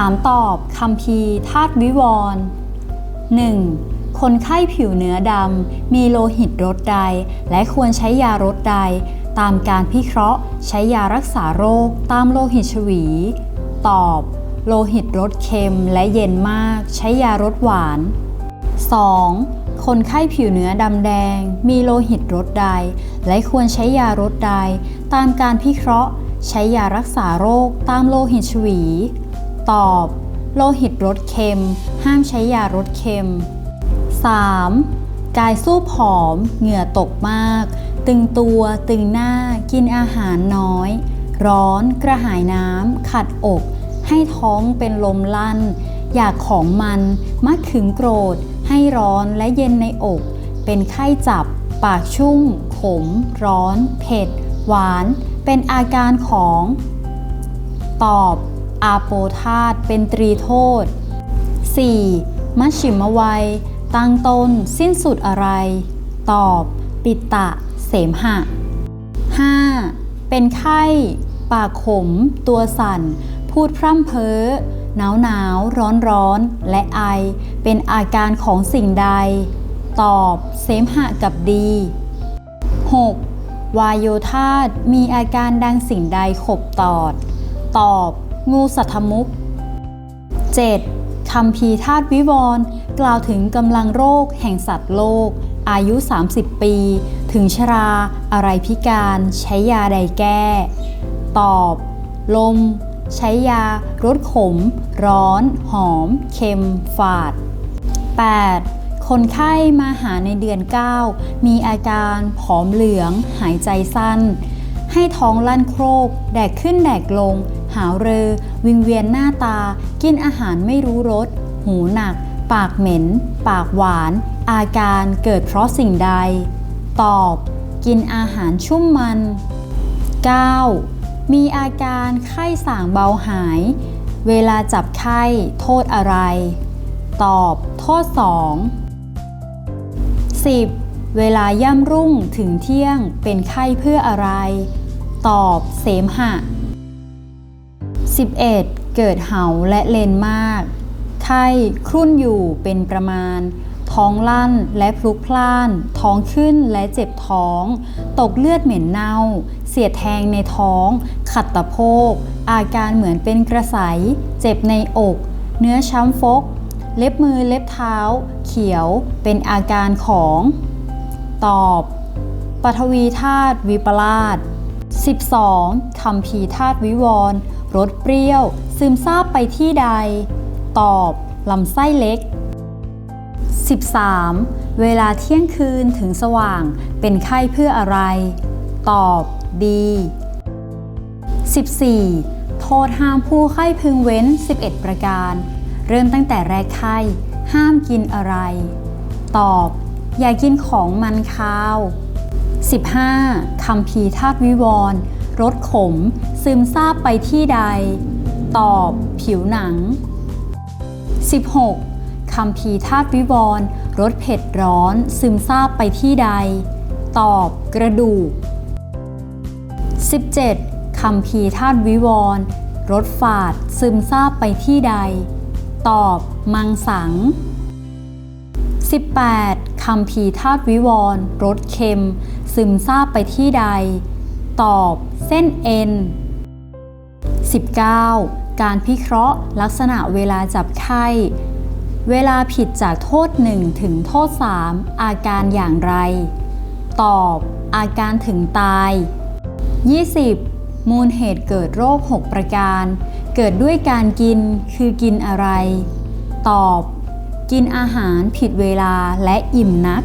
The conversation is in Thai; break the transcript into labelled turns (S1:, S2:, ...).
S1: ถามตอบคำพีธาตุวิวรณ์ 1. คนไข้ผิวเนื้อดำมีโลหิตรสใด และควรใช้ยารสใด ตามการพิเคราะห์ใช้ยารักษาโรคตามโลหิตฉวี ตอบ โลหิตรสเค็มและเย็นมากใช้ยารสหวาน 2. คนไข้ผิวเนื้อดำแดง มีโลหิตรสใด และควรใช้ยารสใด ตามการพิเคราะห์ ใช้ยารักษาโรคตามโลหิตฉวี ตอบ โลหิตรสเค็ม ห้ามใช้ยารสเค็ม 3. กายสู้ผอม เหงื่อตกมาก ตึงตัวตึงหน้า กินอาหารน้อย ร้อน กระหายน้ำ ขัดอก ให้ท้องเป็นลมลั่น อยากของมัน มักขึงโกรธ ให้ร้อนและเย็นในอก เป็นไข้จับ ปากชุ่ม ขม ร้อน เผ็ด หวาน เป็นอาการของ ตอบ อาโปธาตเป็นตรีโทษ 4. มัชชิมวัย ตั้งต้นสิ้นสุดอะไร ตอบ ปิตะ เสมหะ 5. เป็นไข้ ปากขม ตัวสั่น พูดพร่ำเพ้อหนาวหนาวร้อนร้อนและไอ เป็นอาการของสิ่งใด ตอบ เสมหะกับดี 6. วายโยธาตมีอาการดังสิ่งใดขบตอด ตอบ งูสัทธมุก 7. คำพีธาตุวิวรณ์กล่าวถึงกำลังโรคแห่งสัตว์โลก อายุ 30 ปี ถึงชรา อะไรพิการใช้ยาใดแก้ ตอบ ลม ใช้ยารสขม ร้อน หอม เค็ม ฝาด 8. คนไข้มาหาในเดือน 9 มีอาการผอมเหลือง หายใจสั้น ให้ท้องลั่นโครก แดกขึ้นแดกลง หาวเรอ วิงเวียนหน้าตา กินอาหารไม่รู้รส หูหนัก ปากเหม็น ปากหวาน อาการเกิดเพราะสิ่งใด ตอบ กินอาหารชุ่มมัน 9. มีอาการไข้สางเบาหาย เวลาจับไข้ โทษอะไร ตอบ โทษ 2 10. เวลาย่ำรุ่งถึงเที่ยงเป็นไข้เพื่ออะไร ตอบ เสมหะ 11. เกิดเหาและเลนมาก ไข้ครุ่นอยู่เป็นประมาณ ท้องลั่นและพลุกพล่าน ท้องขึ้นและเจ็บท้อง ตกเลือดเหม็นเน่า เสียดแทงในท้อง ขัดตะโพก อาการเหมือนเป็นกระสายเจ็บในอก เนื้อช้ำฟก เล็บมือเล็บเท้า เขียว เป็นอาการของ ตอบปฐวีธาตุวิปลาส 12. คำพีธาตุวิวรณ์ รสเปรี้ยว ซึมซาบไปที่ใด ตอบลำไส้เล็ก 13. เวลาเที่ยงคืนถึงสว่างเป็นไข้เพื่ออะไร ตอบดี 14. โทษห้ามผู้ไข้พึงเว้น 11 ประการ เริ่มตั้งแต่แรกไข้ ห้ามกินอะไร ตอบ อย่ากินของมันคาว 15. คำพีธาตุวิวรณ์ รสขม ซึมซาบไปที่ใด ตอบ ผิวหนัง 16. คำพีธาตุวิวรณ์รสเผ็ดร้อน ซึมซาบไปที่ใด ตอบ กระดูก 17. คำพีธาตุวิวรณ์รสฝาด ซึมซาบไปที่ใด ตอบ มังสัง 18. คำพีธาตุวิวรณ์รสเค็ม ซึมซาบไปที่ใด ตอบเส้นเอ็น 19. การพิเคราะห์ลักษณะเวลาจับไข้ เวลาผิดจากโทษ 1 ถึงโทษ 3 อาการอย่างไร ตอบอาการถึงตาย 20. มูลเหตุเกิดโรค 6 ประการ เกิดด้วยการกินคือกินอะไร ตอบ กินอาหารผิดเวลาและอิ่มนัก